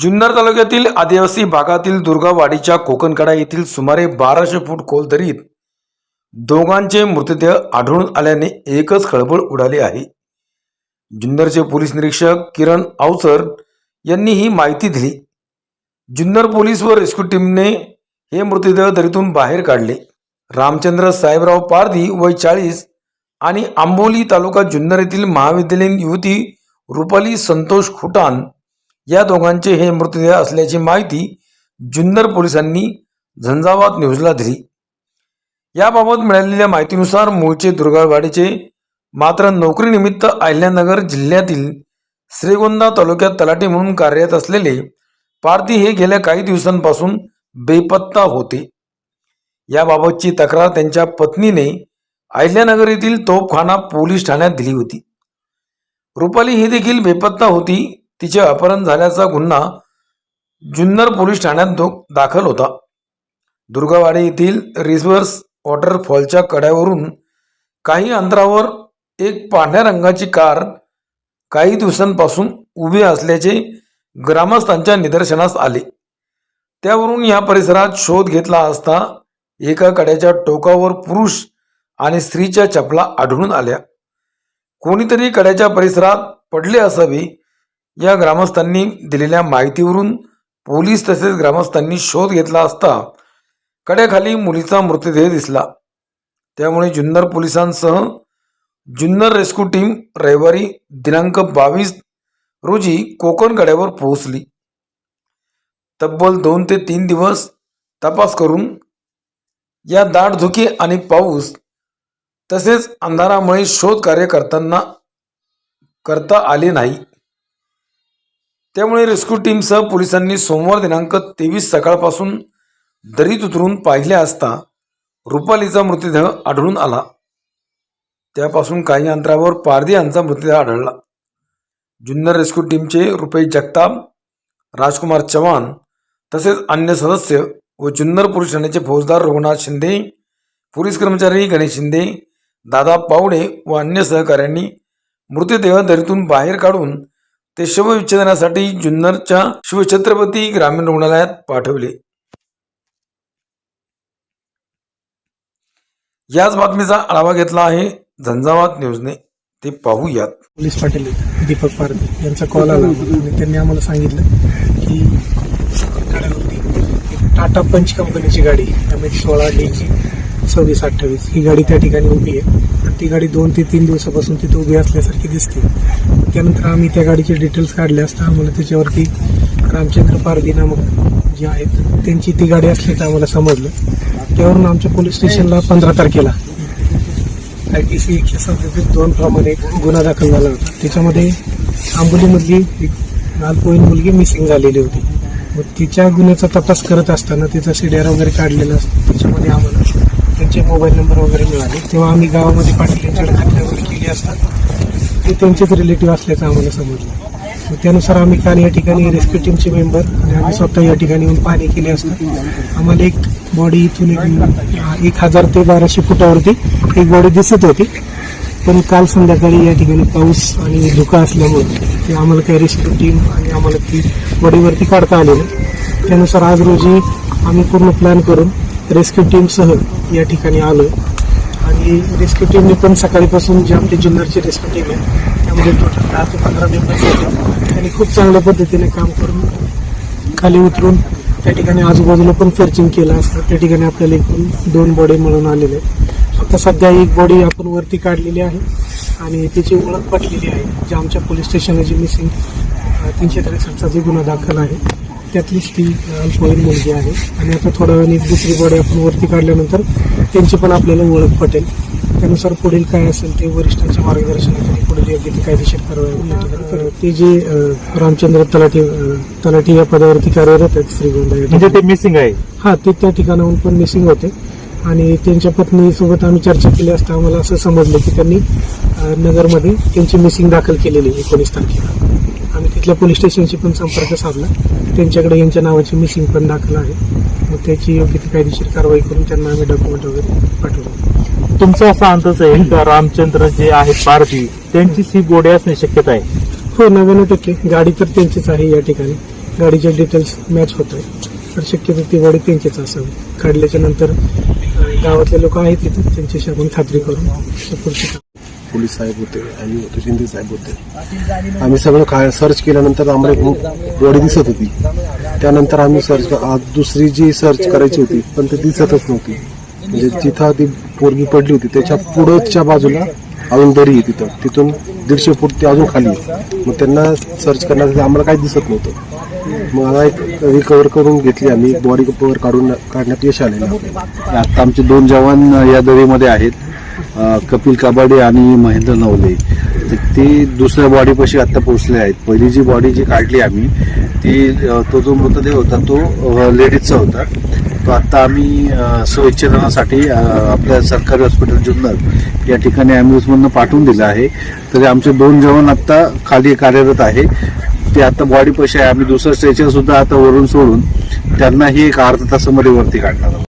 जुन्नर तालुक्यातील आदिवासी भागातील दुर्गावाडीच्या कोकणकडा येथील सुमारे बाराशे फूट खोल दरीत दोघांचे मृतदेह आढळून आल्याने एकच खळबळ उडाली आहे. जुन्नरचे पोलीस निरीक्षक किरण आवसर यांनी ही माहिती दिली. जुन्नर पोलीस व रेस्क्यू टीमने हे मृतदेह दरीतून बाहेर काढले. रामचंद्र साहेबराव पारधी वय चाळीस आणि आंबोली तालुका जुन्नर येथील महाविद्यालयीन युवती रुपाली संतोष खुटान या दोघांचे हे मृतदेह असल्याची माहिती जुन्नर पोलिसांनी झंझावात न्यूजला दिली. याबाबत मिळालेल्या माहितीनुसार मूळचे दुर्गाळवाडीचे मात्र नोकरीनिमित्त अहिल्यानगर जिल्ह्यातील श्रीगोंदा तालुक्यात तलाठी म्हणून कार्यरत असलेले पारधी हे गेल्या काही दिवसांपासून बेपत्ता होते. याबाबतची तक्रार त्यांच्या पत्नीने अहिल्यानगर येथील तोपखाना पोलीस ठाण्यात दिली होती. रुपाली ही देखील बेपत्ता होती. तिचे अपहरण झाल्याचा गुन्हा जुन्नर पोलीस ठाण्यात दाखल होता. दुर्गावाडी येथील रिव्हर्स वॉटरफॉलच्या कड्यावरून काही अंतरावर एक पांढऱ्या रंगाची कार काही दिवसांपासून उभी असल्याचे ग्रामस्थांच्या निदर्शनास आले. त्यावरून या परिसरात शोध घेतला असता एका कड्याच्या टोकावर पुरुष आणि स्त्रीच्या चपला आढळून आल्या. कोणीतरी कड्याच्या परिसरात पडले असावी या ग्रामस्थांनी दिलेल्या माहितीवरून पोलीस तसेच ग्रामस्थांनी शोध घेतला असता कड्याखाली मुलीचा मृतदेह दिसला. त्यामुळे जुन्नर पोलिसांसह जुन्नर रेस्क्यू टीम रविवारी दिनांक बावीस रोजी कोकण कड्यावर पोहोचली. तब्बल दोन ते तीन दिवस तपास करून या दाटधुके आणि पाऊस तसेच अंधारामुळे शोध कार्य करताना करता आले नाही. त्यामुळे रेस्क्यू टीमसह पोलिसांनी सोमवार दिनांक तेवीस सकाळपासून दरीत उतरून पाहिले असता रुपालीचा मृतदेह आढळून आला. त्यापासून काही अंतरावर पारधी यांचा मृतदेह आढळला. जुन्नर रेस्क्यू टीमचे रुपये जगताप राजकुमार चव्हाण तसेच अन्य सदस्य व जुन्नर पोलीस ठाण्याचे फौजदार रघुनाथ शिंदे पोलीस कर्मचारी गणेश शिंदे दादा पावडे व अन्य सहकाऱ्यांनी मृतदेह दरीतून बाहेर काढून ते शवविच्छेदनासाठी जुन्नरच्या शिवछत्रपती ग्रामीण रुग्णालयात पाठवले. याच बातमीचा आढावा घेतला आहे झंझावात न्यूजने. ते पाहूयात. पोलीस पाटील दीपक पारदे यांचा कॉल आला आणि त्यांनी आम्हाला सांगितलं की गाड्यावरती टाटा पंच कंपनीची गाडी एम एच सोळा डीची सव्वीस अठ्ठावीस ही गाडी त्या ठिकाणी उभी आहे. आणि ती गाडी दोन ते तीन दिवसापासून तिथे उभी असल्यासारखी दिसते. त्यानंतर आम्ही त्या गाडीचे डिटेल्स काढले असता आम्हाला त्याच्यावरती रामचंद्र पारदी नामक जे आहेत त्यांची ती गाडी असल्याचं आम्हाला समजलं. त्यावरून आमच्या पोलीस स्टेशनला पंधरा तारखेला आय टी सी एकशे सदतीस दोन प्रमाणे गुन्हा दाखल झाला होता. त्याच्यामध्ये आंबोलीमधली एक लालपोईन मुलगी मिसिंग झालेली होती. मग तिच्या गुन्ह्याचा तपास करत असताना तिचा सीडीआर वगैरे काढलेला त्याच्यामध्ये आम्हाला त्यांचे मोबाईल नंबर वगैरे मिळाले. तेव्हा आम्ही गावामध्ये पाटील यांच्याकडे खात्री वगैरे केली असता ते त्यांचेच रिलेटिव्ह असल्याचं आम्हाला समजलं. त्यानुसार आम्ही काल या ठिकाणी रेस्क्यू टीमचे मेंबर आणि आम्ही स्वतः या ठिकाणी येऊन पाहणी केली असता आम्हाला एक बॉडी इथून एक एक हजार ते बाराशे फुटावरती एक बॉडी दिसत होती. पण काल संध्याकाळी या ठिकाणी पाऊस आणि धुका असल्यामुळे ते आम्हाला काही रेस्क्यू टीम आणि आम्हाला ती बॉडीवरती काढता आले नाही. त्यानुसार आज रोजी आम्ही पूर्ण प्लॅन करून रेस्क्यू टीमसह या ठिकाणी आलो आणि रेस्क्यू टीमने पण सकाळीपासून जे आपली जुन्नरची रेस्क्यू टीम आहे त्यामध्ये टोटल दहा ते पंधरा मेंबर्स होते. आणि खूप चांगल्या पद्धतीने काम करून खाली उतरून त्या ठिकाणी आजूबाजूला पण सर्चिंग केलं असतं. त्या ठिकाणी आपल्याला एकूण दोन बॉडी मिळून आलेले आहेत. आता सध्या एक बॉडी आपण वरती काढलेली आहे आणि त्याची ओळख पटलेली आहे. जे आमच्या पोलीस स्टेशनला जी मिसिंग तीनशे त्रेसष्टचा जे गुन्हा दाखल आहे त्यातलीच ती अल्पवयीन मुलगी आहे. आणि आता थोड्या वेळाने दुसरी बॉडी आपण वरती काढल्यानंतर त्यांची पण आपल्याला ओळख पटेल. त्यानुसार पुढील काय असेल ते वरिष्ठांच्या मार्गदर्शनाखाली पुढील योग्य ती कायदेशीर कारवाई. ते जे रामचंद्र तलाठी तलाठी या पदावरती कार्यरत आहेत श्रीगोंदा म्हणजे. ते मिसिंग आहे. हा ते त्या ठिकाणाहून पण मिसिंग होते. आणि त्यांच्या पत्नीसोबत आम्ही चर्चा केली असता आम्हाला असं समजलं की त्यांनी नगरमध्ये त्यांची मिसिंग दाखल केलेली एकोणीस तारखेला. आम्ही तिथल्या पोलीस स्टेशनशी पण संपर्क साधला. त्यांच्याकडे यांच्या नावाची मिसिंग पण दाखल आहे. मग त्याची योग्य ती कायदेशीर कारवाई करून त्यांना आम्ही डॉक्युमेंट वगैरे पाठवलं तुमचा असा अंदाज आहे का रामचंद्र जे आहेत पारधी त्यांचीच ही गोडी असण्याची शक्यता आहे? हो नव्याण्णव टक्के. गाडी तर त्यांचीच आहे या ठिकाणी. गाडीचे डिटेल्स मॅच होत आहे तर शक्यतो ती बॉडी त्यांचीच असावी. काढल्याच्या नंतर गावातले लोक आहेत तिथे. त्यांच्याशी आपण खात्री करून पोलीस साहेब होते आणि होते शिंदे साहेब होते. आम्ही सगळं खा सर्च केल्यानंतर आम्हाला एक बॉडी दिसत होती. त्यानंतर आम्ही सर्च दुसरी जी सर्च करायची होती पण ती दिसतच नव्हती. म्हणजे जिथं ती पोरगी पडली होती त्याच्या पुढच्या बाजूला अजून दरी आहे तिथं. तिथून दीडशे फूट ते अजून खाली मग त्यांना सर्च करण्यासाठी आम्हाला काही दिसत नव्हतं. मग आता एक रिकवर करून घेतली आम्ही बॉडी कवर काढून काढण्यात यश आलेलं आता आमचे दोन जवान या दरीमध्ये आहेत. कपिल काबाडे आणि महेंद्र नवले. ते दुसऱ्या बॉडीपाशी आत्ता पोहोचले आहेत. पहिली जी बॉडी जी काढली आम्ही ती तो जो मृतदेह होता तो लेडीजचा होता. तो आत्ता आम्ही स्वच्छेदनासाठी आपल्या सरकारी हॉस्पिटल जुन्नर या ठिकाणी ॲम्ब्युलन्समधनं पाठवून दिलं आहे. तरी आमचे दोन जवान आत्ता खाली कार्यरत आहे. ते आता बॉडीपाशी आहे. आम्ही दुसरं स्ट्रेचर सुद्धा आता वरून सोडून त्यांनाही एक अर्धा तासामध्ये वरती काढणार आहोत.